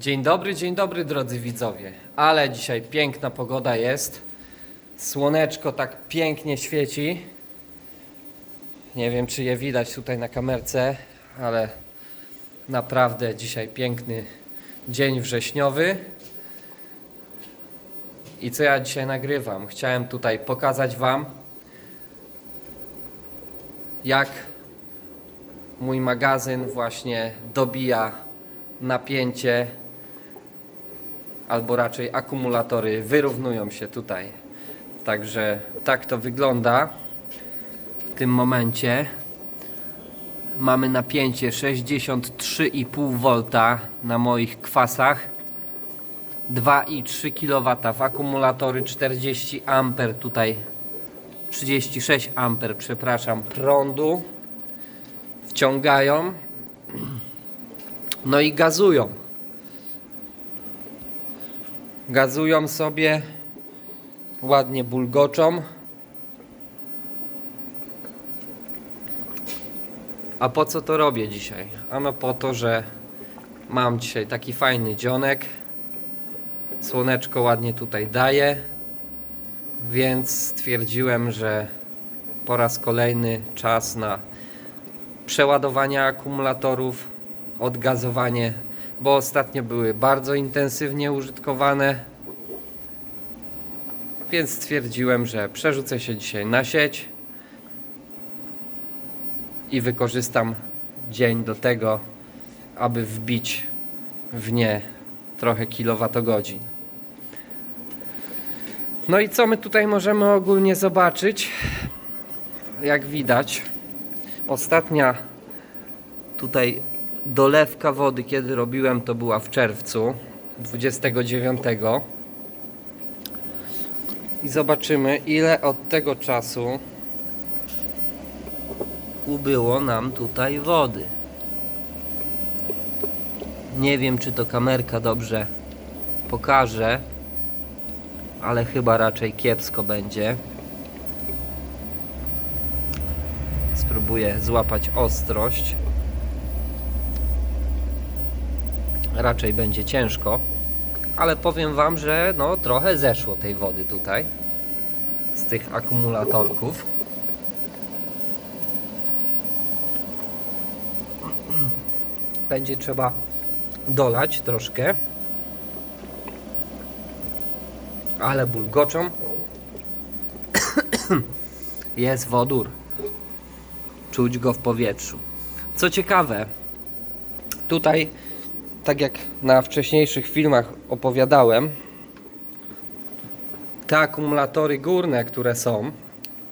Dzień dobry, dzień dobry drodzy widzowie. Ale dzisiaj piękna pogoda jest. Słoneczko tak pięknie świeci. Nie wiem czy je widać tutaj na kamerce, ale naprawdę dzisiaj piękny dzień wrześniowy. I co ja dzisiaj nagrywam? Chciałem tutaj pokazać Wam, jak mój magazyn właśnie dobija napięcie albo raczej akumulatory wyrównują się tutaj. Także tak to wygląda w tym momencie. Mamy napięcie 63,5 V na moich kwasach. 2,3 kW w akumulatory 40 A tutaj 36 A przepraszam prądu wciągają no i gazują gazują sobie ładnie bulgoczą. A po co to robię dzisiaj? Ano po to, że mam dzisiaj taki fajny dzionek. Słoneczko ładnie tutaj daje, więc stwierdziłem, że po raz kolejny czas na przeładowanie akumulatorów, odgazowanie, bo ostatnio były bardzo intensywnie użytkowane. Więc stwierdziłem, że przerzucę się dzisiaj na sieć i wykorzystam dzień do tego, aby wbić w nie trochę kilowatogodzin. No i co my tutaj możemy ogólnie zobaczyć? Jak widać, ostatnia tutaj dolewka wody, kiedy robiłem, to była w czerwcu 29. I zobaczymy, ile od tego czasu ubyło nam tutaj wody. Nie wiem, czy to kamerka dobrze pokaże, ale chyba raczej kiepsko będzie. Spróbuję złapać ostrość. Raczej będzie ciężko, ale powiem Wam, że no trochę zeszło tej wody tutaj z tych akumulatorków. Będzie trzeba dolać troszkę. Ale bulgoczą. Jest wodór. Czuć go w powietrzu. Co ciekawe, tutaj, tak jak na wcześniejszych filmach opowiadałem, te akumulatory górne, które są,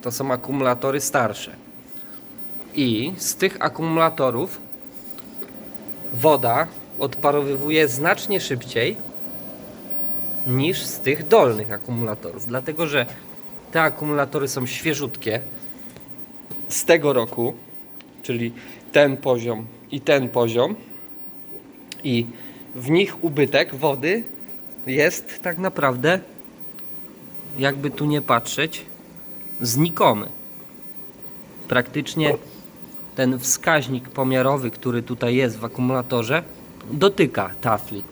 to są akumulatory starsze. I z tych akumulatorów woda odparowywuje znacznie szybciej niż z tych dolnych akumulatorów. Dlatego, że te akumulatory są świeżutkie z tego roku, czyli ten poziom i ten poziom, i w nich ubytek wody jest tak naprawdę, jakby tu nie patrzeć, znikomy. Praktycznie ten wskaźnik pomiarowy, który tutaj jest w akumulatorze, dotyka tafli.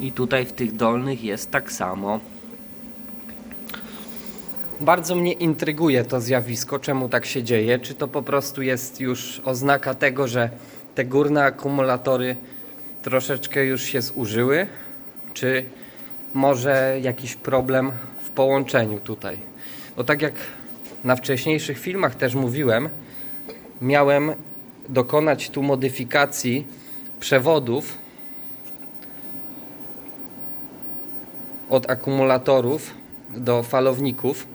I tutaj w tych dolnych jest tak samo. Bardzo mnie intryguje to zjawisko, czemu tak się dzieje. Czy to po prostu jest już oznaka tego, że te górne akumulatory troszeczkę już się zużyły, czy może jakiś problem w połączeniu tutaj. Bo tak jak na wcześniejszych filmach też mówiłem, miałem dokonać tu modyfikacji przewodów od akumulatorów do falowników,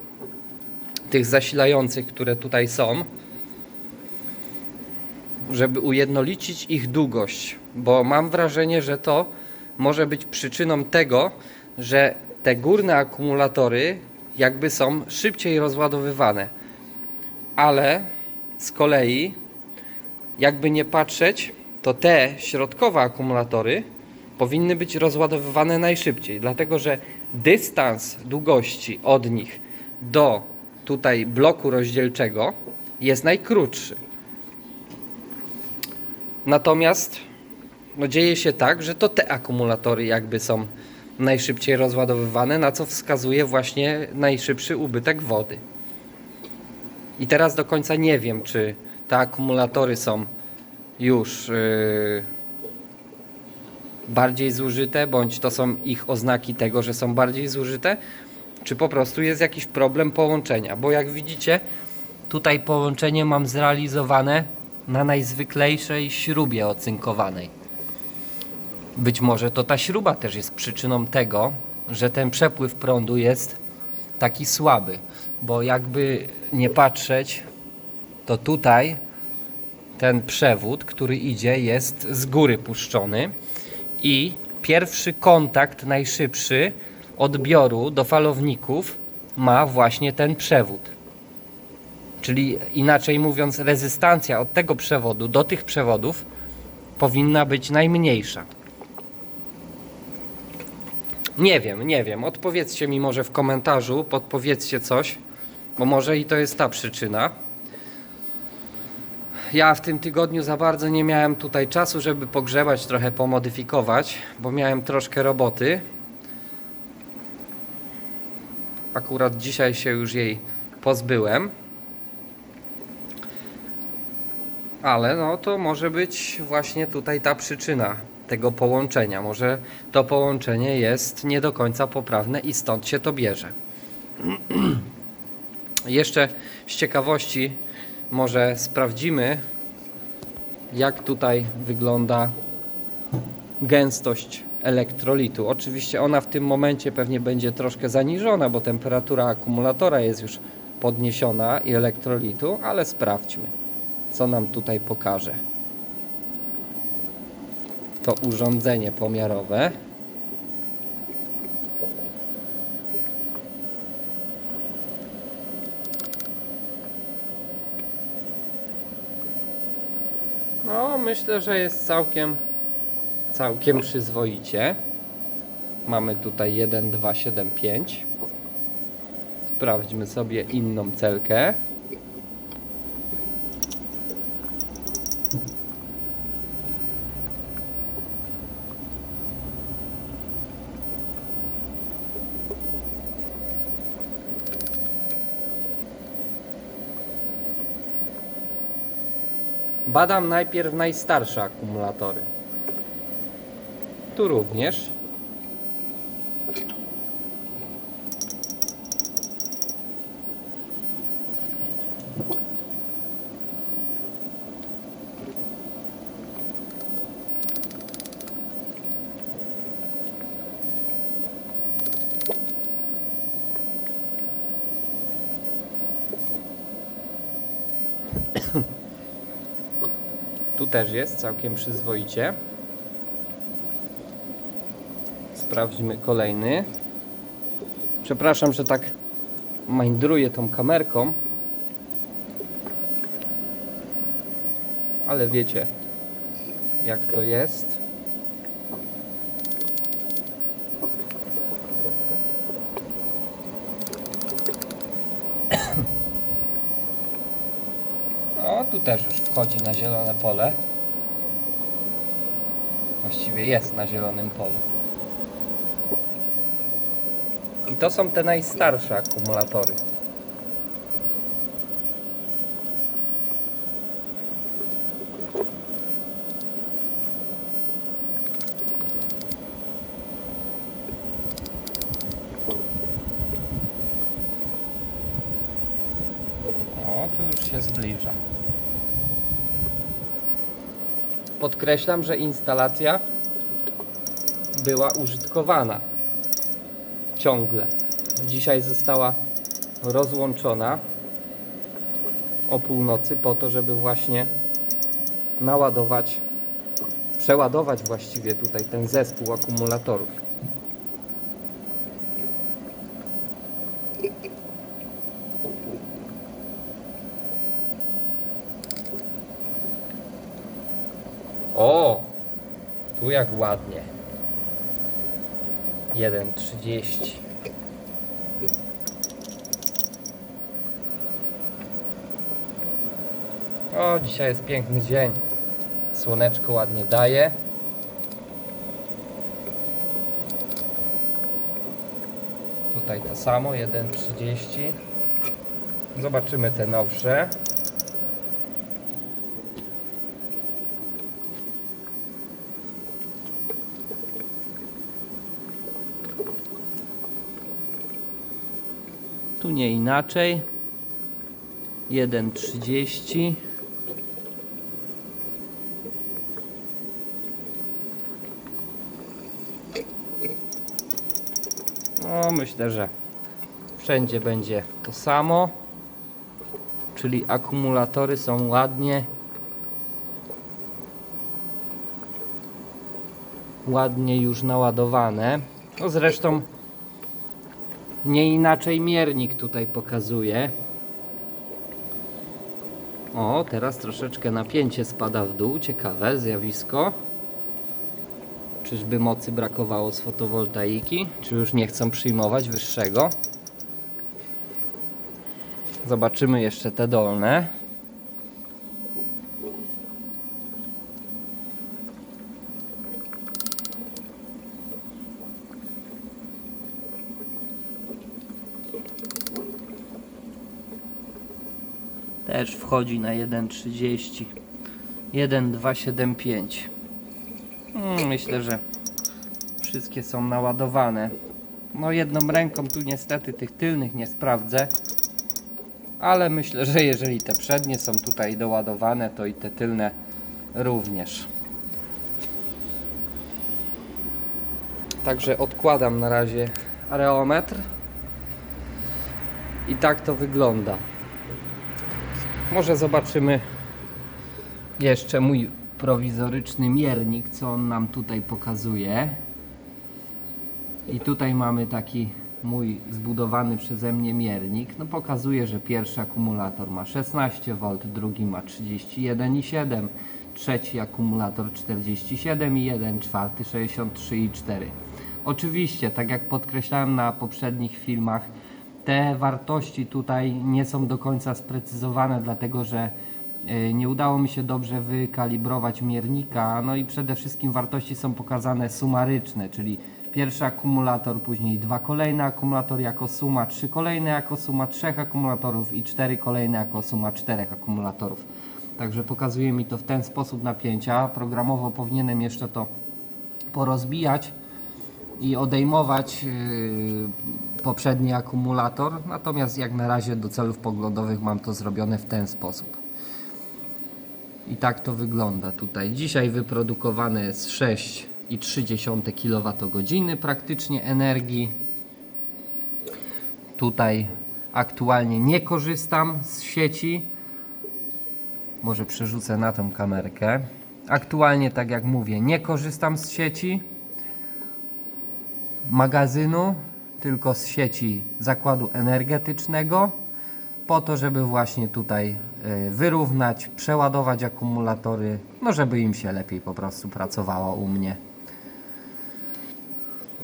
tych zasilających, które tutaj są, żeby ujednolicić ich długość, bo mam wrażenie, że to może być przyczyną tego, że te górne akumulatory jakby są szybciej rozładowywane. Ale z kolei, jakby nie patrzeć, to te środkowe akumulatory powinny być rozładowywane najszybciej, dlatego że dystans długości od nich do tutaj bloku rozdzielczego jest najkrótszy. Natomiast no dzieje się tak, że to te akumulatory jakby są najszybciej rozładowywane, na co wskazuje właśnie najszybszy ubytek wody. I teraz do końca nie wiem, czy te akumulatory są już yy, bardziej zużyte, bądź to są ich oznaki tego, że są bardziej zużyte, czy po prostu jest jakiś problem połączenia. Bo jak widzicie, tutaj połączenie mam zrealizowane na najzwyklejszej śrubie ocynkowanej. Być może to ta śruba też jest przyczyną tego, że ten przepływ prądu jest taki słaby, bo jakby nie patrzeć, to tutaj ten przewód, który idzie, jest z góry puszczony i pierwszy kontakt najszybszy odbioru do falowników ma właśnie ten przewód. Czyli inaczej mówiąc, rezystancja od tego przewodu do tych przewodów powinna być najmniejsza. Nie wiem, nie wiem. Odpowiedzcie mi może w komentarzu, podpowiedzcie coś, bo może i to jest ta przyczyna. Ja w tym tygodniu za bardzo nie miałem tutaj czasu, żeby pogrzebać, trochę pomodyfikować, bo miałem troszkę roboty. Akurat dzisiaj się już jej pozbyłem. Ale no to może być właśnie tutaj ta przyczyna tego połączenia. Może to połączenie jest nie do końca poprawne i stąd się to bierze. Jeszcze z ciekawości może sprawdzimy, jak tutaj wygląda gęstość elektrolitu. Oczywiście ona w tym momencie pewnie będzie troszkę zaniżona, bo temperatura akumulatora jest już podniesiona i elektrolitu, ale sprawdźmy, co nam tutaj pokaże to urządzenie pomiarowe. No, myślę, że jest całkiem całkiem przyzwoicie. Mamy tutaj 1, 2, 7, 5. Sprawdźmy sobie inną celkę. Badam najpierw najstarsze akumulatory. Tu również. Tu też jest całkiem przyzwoicie. Sprawdźmy kolejny. Przepraszam, że tak mindruję tą kamerką. Ale wiecie, jak to jest. No, tu też już wchodzi na zielone pole. Właściwie jest na zielonym polu. I to są te najstarsze akumulatory. O, tu już się zbliża. Podkreślam, że instalacja była użytkowana ciągle. Dzisiaj została rozłączona o północy po to, żeby właśnie naładować, przeładować właściwie tutaj ten zespół akumulatorów. O! Tu jak ładnie. 1,30 O, dzisiaj jest piękny dzień. Słoneczko ładnie daje. Tutaj to samo, 1,30 Zobaczymy te nowsze. Tu nie inaczej. 1,30. No, myślę, że wszędzie będzie to samo. Czyli akumulatory są ładnie ładnie już naładowane. No zresztą nie inaczej miernik tutaj pokazuje. O, teraz troszeczkę napięcie spada w dół. Ciekawe zjawisko. Czyżby mocy brakowało z fotowoltaiki? Czy już nie chcą przyjmować wyższego? Zobaczymy jeszcze te dolne. Też wchodzi na 1,30. 1,275. Mm, Myślę, że wszystkie są naładowane. No jedną ręką tu niestety tych tylnych nie sprawdzę. Ale myślę, że jeżeli te przednie są tutaj doładowane, to i te tylne również. Także odkładam na razie areometr. I tak to wygląda. Może zobaczymy jeszcze mój prowizoryczny miernik, co on nam tutaj pokazuje. I tutaj mamy taki mój zbudowany przeze mnie miernik. No pokazuje, że pierwszy akumulator ma 16V, drugi ma 31,7, trzeci akumulator 47,1, czwarty 63,4. Oczywiście, tak jak podkreślałem na poprzednich filmach, te wartości tutaj nie są do końca sprecyzowane, dlatego że y, nie udało mi się dobrze wykalibrować miernika. No i przede wszystkim wartości są pokazane sumaryczne, czyli pierwszy akumulator, później dwa kolejne akumulatory jako suma, trzy kolejne jako suma trzech akumulatorów i cztery kolejne jako suma czterech akumulatorów. Także pokazuje mi to w ten sposób napięcia. Programowo powinienem jeszcze to porozbijać i odejmować yy, poprzedni akumulator, natomiast jak na razie do celów poglądowych mam to zrobione w ten sposób. I tak to wygląda tutaj. Dzisiaj wyprodukowane jest 6,3 kWh praktycznie energii. Tutaj aktualnie nie korzystam z sieci. Może przerzucę na tą kamerkę. Aktualnie, tak jak mówię, nie korzystam z sieci magazynu, tylko z sieci zakładu energetycznego, po to, żeby właśnie tutaj y, wyrównać, przeładować akumulatory, no żeby im się lepiej po prostu pracowało u mnie.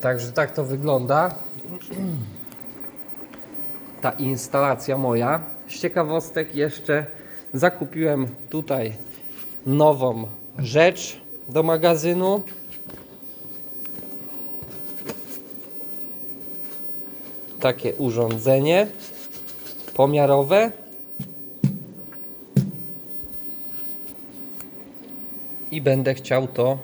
Także tak to wygląda. Ta instalacja moja. Z ciekawostek jeszcze zakupiłem tutaj nową rzecz do magazynu. Takie urządzenie pomiarowe i będę chciał to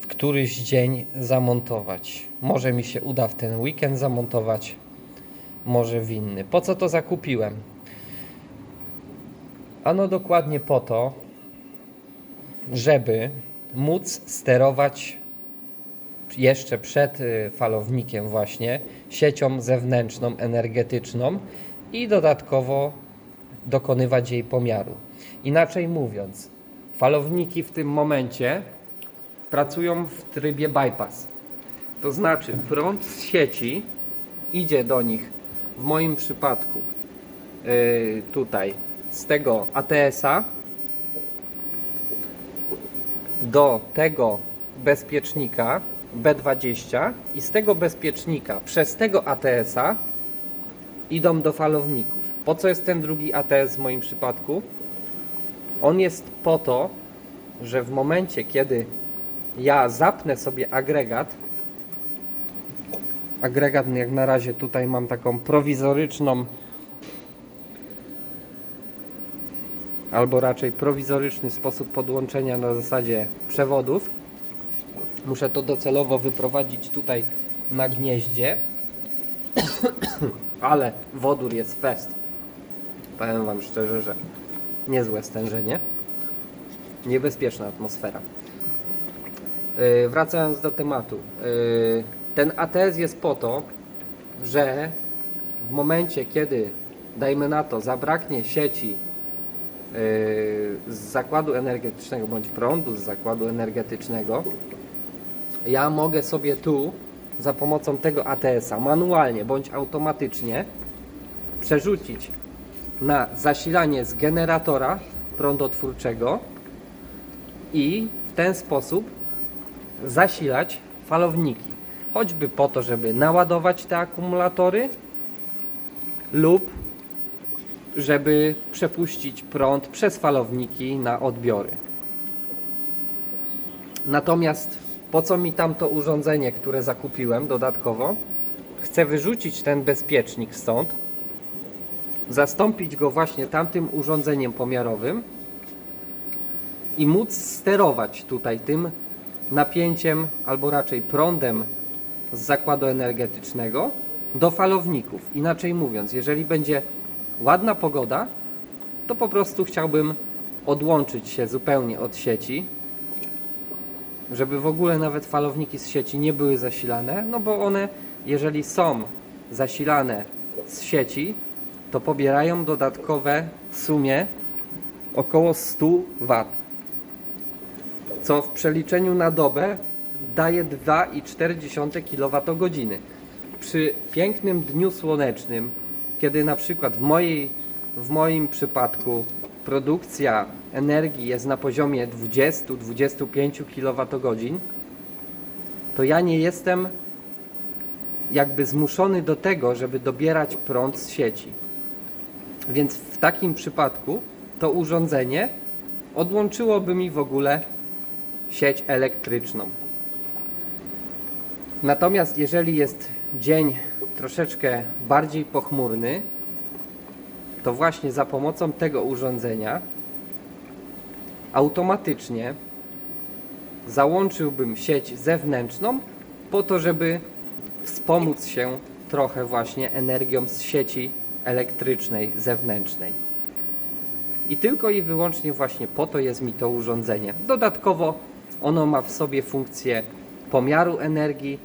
w któryś dzień zamontować. Może mi się uda w ten weekend zamontować, może w inny. Po co to zakupiłem? Ano dokładnie po to, żeby móc sterować jeszcze przed y, falownikiem właśnie siecią zewnętrzną energetyczną i dodatkowo dokonywać jej pomiaru. Inaczej mówiąc, falowniki w tym momencie pracują w trybie bypass. To znaczy prąd z sieci idzie do nich w moim przypadku yy, tutaj z tego ATS-a do tego bezpiecznika B20 i z tego bezpiecznika przez tego ATS-a idą do falowników. Po co jest ten drugi ATS w moim przypadku? On jest po to, że w momencie, kiedy ja zapnę sobie agregat, agregat, jak na razie tutaj mam taką prowizoryczną albo raczej prowizoryczny sposób podłączenia na zasadzie przewodów. Muszę to docelowo wyprowadzić tutaj na gnieździe. Ale wodór jest fest. Powiem Wam szczerze, że niezłe stężenie. Niebezpieczna atmosfera. Yy, wracając do tematu. Yy, ten ATS jest po to, że w momencie, kiedy dajmy na to, zabraknie sieci yy, z zakładu energetycznego bądź prądu z zakładu energetycznego, ja mogę sobie tu za pomocą tego ATS-a manualnie bądź automatycznie przerzucić na zasilanie z generatora prądotwórczego i w ten sposób zasilać falowniki. Choćby po to, żeby naładować te akumulatory lub żeby przepuścić prąd przez falowniki na odbiory. Natomiast po co mi tamto urządzenie, które zakupiłem dodatkowo? Chcę wyrzucić ten bezpiecznik stąd, zastąpić go właśnie tamtym urządzeniem pomiarowym i móc sterować tutaj tym napięciem, albo raczej prądem z zakładu energetycznego do falowników. Inaczej mówiąc, jeżeli będzie ładna pogoda, to po prostu chciałbym odłączyć się zupełnie od sieci, żeby w ogóle nawet falowniki z sieci nie były zasilane, no bo one, jeżeli są zasilane z sieci, to pobierają dodatkowe w sumie około 100 W, co w przeliczeniu na dobę daje 2,4 kWh. Przy pięknym dniu słonecznym, kiedy na przykład w, mojej, w moim przypadku produkcja energii jest na poziomie 20-25 kWh, to ja nie jestem jakby zmuszony do tego, żeby dobierać prąd z sieci. Więc w takim przypadku to urządzenie odłączyłoby mi w ogóle sieć elektryczną. Natomiast jeżeli jest dzień troszeczkę bardziej pochmurny, to właśnie za pomocą tego urządzenia automatycznie załączyłbym sieć zewnętrzną po to, żeby wspomóc się trochę właśnie energią z sieci elektrycznej zewnętrznej. I tylko i wyłącznie właśnie po to jest mi to urządzenie. Dodatkowo ono ma w sobie funkcję pomiaru energii,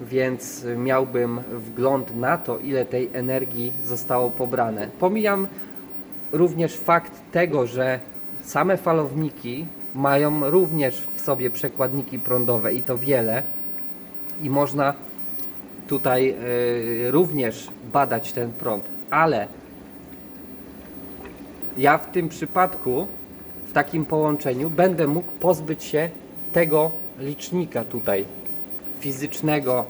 więc miałbym wgląd na to, ile tej energii zostało pobrane. Pomijam również fakt tego, że same falowniki mają również w sobie przekładniki prądowe i to wiele i można tutaj y, również badać ten prąd, ale ja w tym przypadku, w takim połączeniu, będę mógł pozbyć się tego licznika tutaj fizycznego.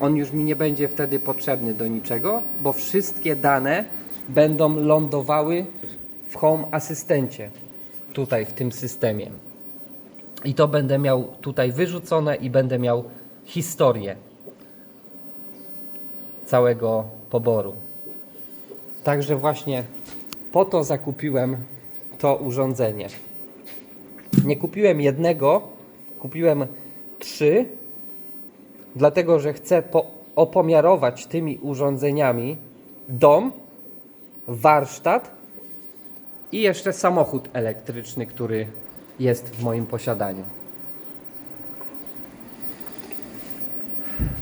On już mi nie będzie wtedy potrzebny do niczego, bo wszystkie dane będą lądowały w Home Asystencie, tutaj w tym systemie. I to będę miał tutaj wyrzucone i będę miał historię całego poboru. Także właśnie po to zakupiłem to urządzenie. Nie kupiłem jednego, kupiłem trzy, dlatego że chcę po, opomiarować tymi urządzeniami dom, warsztat i jeszcze samochód elektryczny, który jest w moim posiadaniu.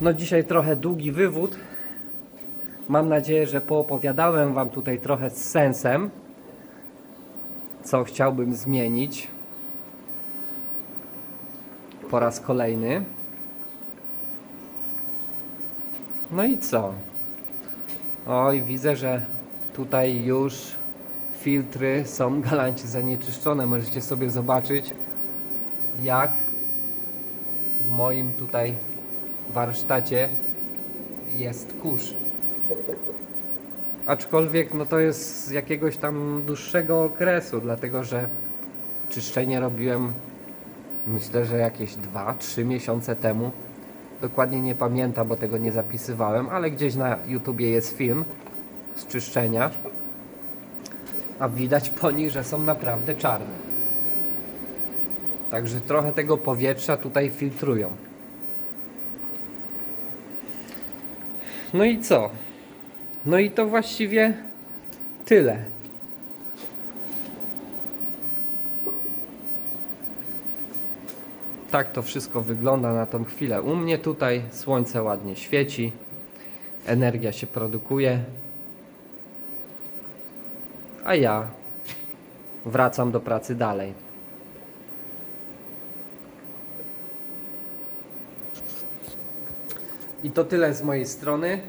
No dzisiaj trochę długi wywód. Mam nadzieję, że poopowiadałem Wam tutaj trochę z sensem, co chciałbym zmienić po raz kolejny. No i co? Oj, widzę, że tutaj już filtry są galancie zanieczyszczone. Możecie sobie zobaczyć, jak w moim tutaj warsztacie jest kurz. Aczkolwiek no to jest z jakiegoś tam dłuższego okresu, dlatego że czyszczenie robiłem myślę, że jakieś 2-3 miesiące temu. Dokładnie nie pamiętam, bo tego nie zapisywałem, ale gdzieś na YouTubie jest film z czyszczenia. A widać po nich, że są naprawdę czarne. Także trochę tego powietrza tutaj filtrują. No i co? No i to właściwie tyle. Tak to wszystko wygląda na tą chwilę. U mnie tutaj słońce ładnie świeci, energia się produkuje, a ja wracam do pracy dalej. I to tyle z mojej strony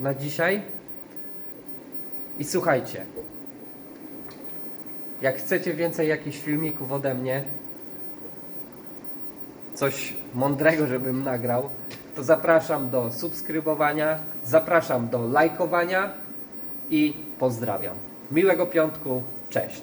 na dzisiaj. I słuchajcie, jak chcecie więcej jakichś filmików ode mnie, coś mądrego, żebym nagrał, to zapraszam do subskrybowania, zapraszam do lajkowania i pozdrawiam. Miłego piątku, cześć.